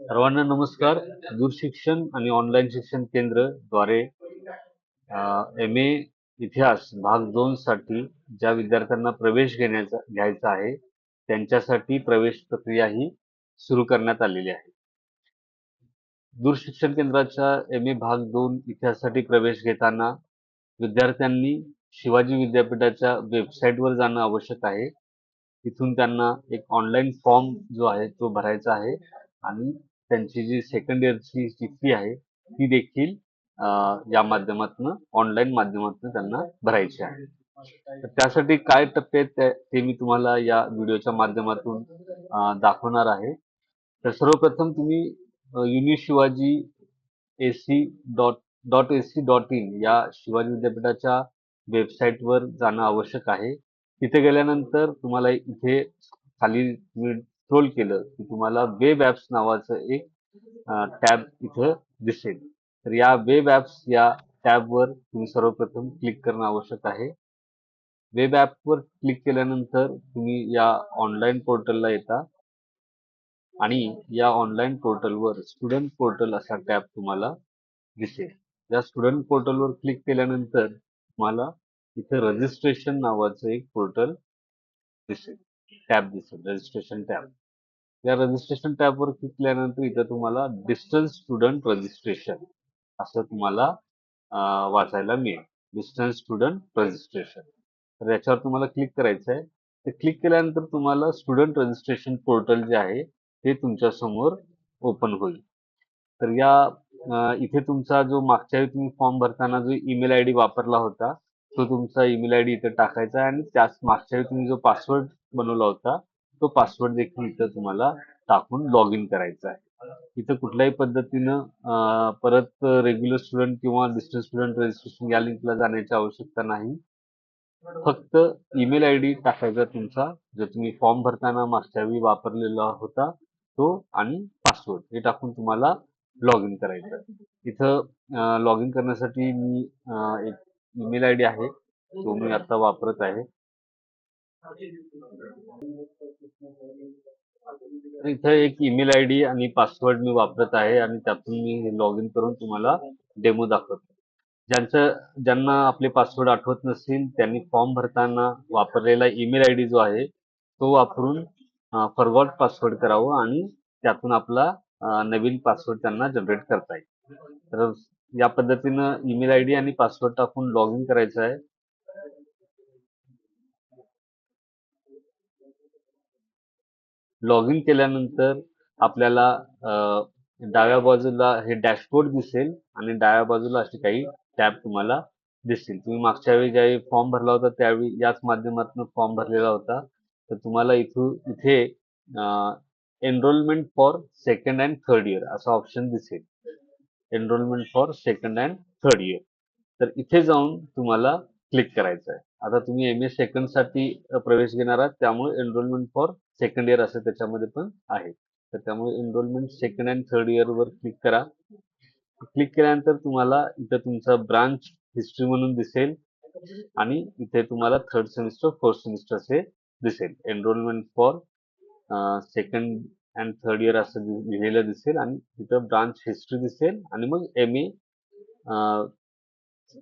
सर्वांना नमस्कार. दूरशिक्षण आणि ऑनलाईन शिक्षण केंद्रद्वारे एम ए इतिहास भाग दोन साठी ज्या विद्यार्थ्यांना प्रवेश घेण्याचा घ्यायचा आहे त्यांच्यासाठी प्रवेश प्रक्रिया ही सुरू करण्यात आलेली आहे. दूरशिक्षण केंद्राच्या एम ए भाग दोन इतिहासासाठी प्रवेश घेताना विद्यार्थ्यांनी शिवाजी विद्यापीठाच्या वेबसाईटवर जाणं आवश्यक आहे. तिथून त्यांना एक ऑनलाईन फॉर्म जो आहे तो भरायचा आहे. आणि त्यांची जी सेकंड इयरची जी फी आहे ती देखील या माध्यमातून ऑनलाईन माध्यमातून त्यांना भरायची आहे. तर त्यासाठी काय टप्पे आहेत ते- मी तुम्हाला या व्हिडिओच्या माध्यमातून दाखवणार आहे. तर सर्वप्रथम तुम्ही uni Shivaji A C dot dot A C dot in या शिवाजी विद्यापीठाच्या वेबसाईटवर जाणं आवश्यक आहे. तिथे गेल्यानंतर तुम्हाला इथे खाली स्क्रोल केलं की तुम्हाला वेब ॲप्स नावाचं एक टॅब इथं दिसेल. तर या वेब ॲप्स या टॅबवर तुम्ही सर्वप्रथम क्लिक करणं आवश्यक आहे. वेब ॲपवर क्लिक केल्यानंतर तुम्ही या ऑनलाईन पोर्टलला येता आणि या ऑनलाईन पोर्टलवर स्टुडंट पोर्टल असा टॅब तुम्हाला दिसेल. या स्टुडंट पोर्टलवर क्लिक केल्यानंतर तुम्हाला इथं रजिस्ट्रेशन नावाचं एक पोर्टल दिसेल. टॅब दिसेल रजिस्ट्रेशन टॅब. या रजिस्ट्रेशन टॅबवर क्लिक केल्यानंतर इथं तुम्हाला डिस्टन्स स्टुडंट रजिस्ट्रेशन असं तुम्हाला वाचायला मिळेल. डिस्टन्स स्टुडंट रजिस्ट्रेशन तर याच्यावर तुम्हाला क्लिक करायचं आहे ते क्लिक केल्यानंतर तुम्हाला स्टुडंट रजिस्ट्रेशन पोर्टल जे आहे ते तुमच्यासमोर ओपन होईल. तर या इथे तुमचा जो मागच्या वेळी तुम्ही फॉर्म भरताना जो ईमेल आय डी वापरला होता तो तुमचा ईमेल आय डी इथे टाकायचा आहे आणि त्याच मागच्या वेळी तुम्ही जो पासवर्ड बनवला होता तो पासवर्ड देखील इथं तुम्हाला टाकून लॉग इन करायचा आहे. इथं कुठल्याही पद्धतीनं परत रेग्युलर स्टुडंट किंवा डिस्टन्स स्टुडंट रजिस्ट्रेशन या लिंकला जाण्याची आवश्यकता नाही. फक्त ईमेल आय डी टाकायचा तुमचा जो तुम्ही फॉर्म भरताना मागच्या वेळी वापरलेला होता तो आणि पासवर्ड हे टाकून तुम्हाला लॉग इन करायचं. आहे. इथं लॉग इन करण्यासाठी मी एक ईमेल आय डी आहे तो मी आता वापरत आहे. इथं एक ईमेल आय डी आणि पासवर्ड मी वापरत आहे आणि त्यातून मी लॉग इन करून तुम्हाला डेमो दाखवतो. ज्यांचं ज्यांना आपले पासवर्ड आठवत नसतील त्यांनी फॉर्म भरताना वापरलेला ईमेल आय डी जो आहे तो वापरून फॉरवर्ड पासवर्ड करावं आणि त्यातून आपला नवीन पासवर्ड त्यांना जनरेट करता येईल. तर या पद्धतीनं ईमेल आय डी आणि पासवर्ड टाकून लॉग इन करायचं आहे. लॉग इन केल्यानंतर आपल्याला डाव्या बाजूला हे डॅशबोर्ड दिसेल आणि डाव्या बाजूला असे काही टॅब तुम्हाला दिसतील तुम्ही मागच्या वेळी ज्यावेळी फॉर्म भरला होता त्यावेळी याच माध्यमातून फॉर्म भरलेला होता. तर तुम्हाला इथून इथे enrolment for second and third year असा ऑप्शन दिसेल. Enrolment for second and third year तर इथे जाऊन तुम्हाला क्लिक करायचं आहे आता तुम्ही एम ए सेकंडसाठी प्रवेश घेणार आहात त्यामुळे एनरोलमेंट फॉर सेकंड इयर असं त्याच्यामध्ये पण आहे. तर त्यामुळे enrolment second and third year वर क्लिक करा. क्लिक केल्यानंतर तुम्हाला इथं तुमचा ब्रांच हिस्ट्री म्हणून दिसेल आणि इथे तुम्हाला थर्ड सेमिस्टर फोर्थ सेमिस्टर असे दिसेल. Enrolment for second and third year असं लिहिलेलं दिसेल आणि तिथं ब्रांच हिस्ट्री दिसेल आणि मग एम ए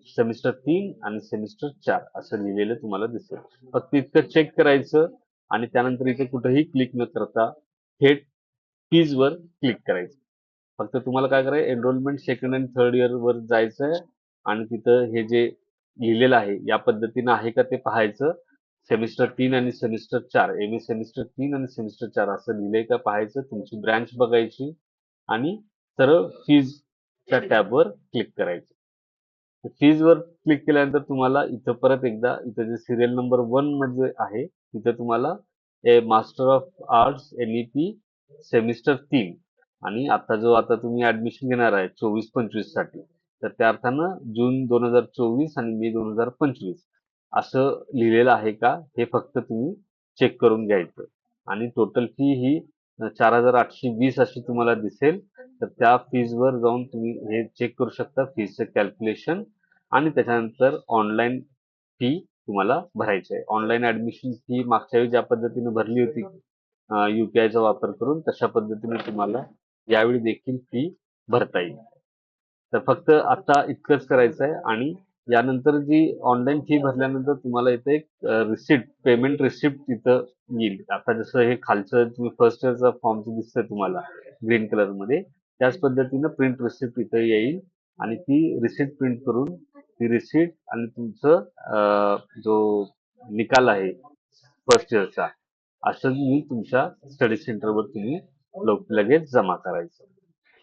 सेमिस्टर तीन आणि सेमिस्टर चार असं लिहिलेलं तुम्हाला दिसेल. फक्त इतकं चेक करायचं आणि त्यानंतर इथे कुठेही क्लिक न करता थेट फीज वर क्लिक करायचं. फक्त तुम्हाला काय करायचं enrolment second and third year वर जायचंय आणि तिथं हे जे लिहिलेलं आहे या पद्धतीनं आहे का ते पाहायचं. सेमिस्टर तीन आणि सेमिस्टर चार एम ए सेमिस्टर तीन आणि सेमिस्टर चार असं लिहिलंय का पाहायचं तुमची ब्रँच बघायची आणि सरळ फीजच्या टॅबवर क्लिक करायचं. फीज वर क्लिक केल्यानंतर तुम्हाला इथं परत एकदा इथं जे सिरियल नंबर वनमध्ये आहे तिथं तुम्हाला a master of arts N E P semester तीन. आणि आता जो आता तुम्ही ऍडमिशन घेणार आहे चोवीस पंचवीससाठी तर त्या अर्थानं जून दोन हजार चोवीस आणि मे दोन हजार पंचवीस. असं लिहिलेलं आहे का? हे फक्त तुम्ही चेक करून घ्यायचं. आणि टोटल फी ही चार हजार आठशे वीस अशी तुम्हाला दिसेल. तर त्या फीजवर जाऊन तुम्ही हे चेक करू शकता फीजचं कॅल्क्युलेशन आणि त्याच्यानंतर ऑनलाईन फी तुम्हाला भरायची आहे. ऑनलाईन ऍडमिशन फी मागच्या वेळी ज्या पद्धतीने भरली होती युपीआयचा वापर करून तशा पद्धतीने तुम्हाला यावेळी देखील फी भरता येईल. तर फक्त आता इतकंच करायचं आहे आणि यानंतर जी ऑनलाईन फी भरल्यानंतर तुम्हाला इथे एक रिसिप्ट पेमेंट रिसिप्ट इथं येईल. आता जसं हे खालचं तुम्ही फर्स्ट इयरचा फॉर्म दिसतंय तुम्हाला ग्रीन कलरमध्ये. त्याच पद्धतीनं प्रिंट रिसिप्ट इथं येईल आणि ती रिसिप्ट प्रिंट करून ती रिसिप्ट आणि तुमचं जो निकाल आहे फर्स्ट इयरचा असं मी तुमच्या स्टडी सेंटरवर तुम्ही लगेच जमा करायचं.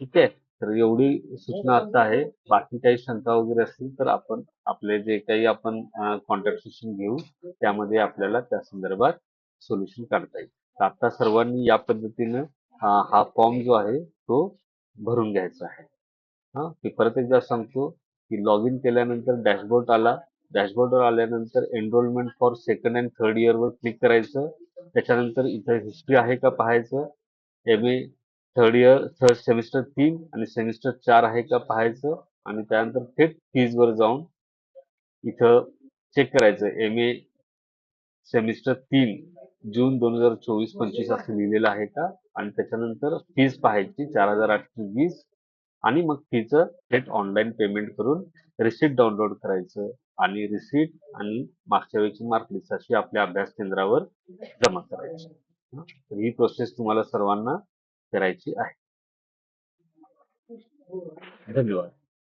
ठीक आहे? तर एवढी सूचना आता आहे. बाकी काही शंका वगैरे असतील तर आपण आपले जे काही आपण कॉन्टॅक्ट सेशन घेऊ त्यामध्ये आपल्याला त्या संदर्भात सोल्युशन काढता येईल. तर आता सर्वांनी या पद्धतीनं हा फॉर्म जो आहे तो भरून घ्यायचं आहे. हा मी परत एकदा सांगतो की लॉग इन केल्यानंतर डॅशबोर्ड आला. डॅशबोर्डवर आल्यानंतर enrolment for second and third इयरवर click करायचं. त्याच्यानंतर इथं हिस्ट्री आहे का पाहायचं? M A third year third semester तीन आणि सेमिस्टर चार आहे का पाहायचं? आणि त्यानंतर थेट फीजवर वर जाऊन इथं चेक करायचं. एम ए सेमिस्टर तीन. जून दोन हजार चोवीस पंचवीस असं लिहिलेलं आहे का? आणि त्याच्यानंतर फीज पाहायची चार हजार आठशे वीस आणि मग फीचं थेट ऑनलाईन पेमेंट करून रिसिप्ट डाउनलोड करायचं आणि रिसिप्ट आणि मागच्या वेळची मार्कलिस्ट अशी आपल्या अभ्यास केंद्रावर जमा करायची. हं? तर ही प्रोसेस तुम्हाला सर्वांना करायची आहे. धन्यवाद.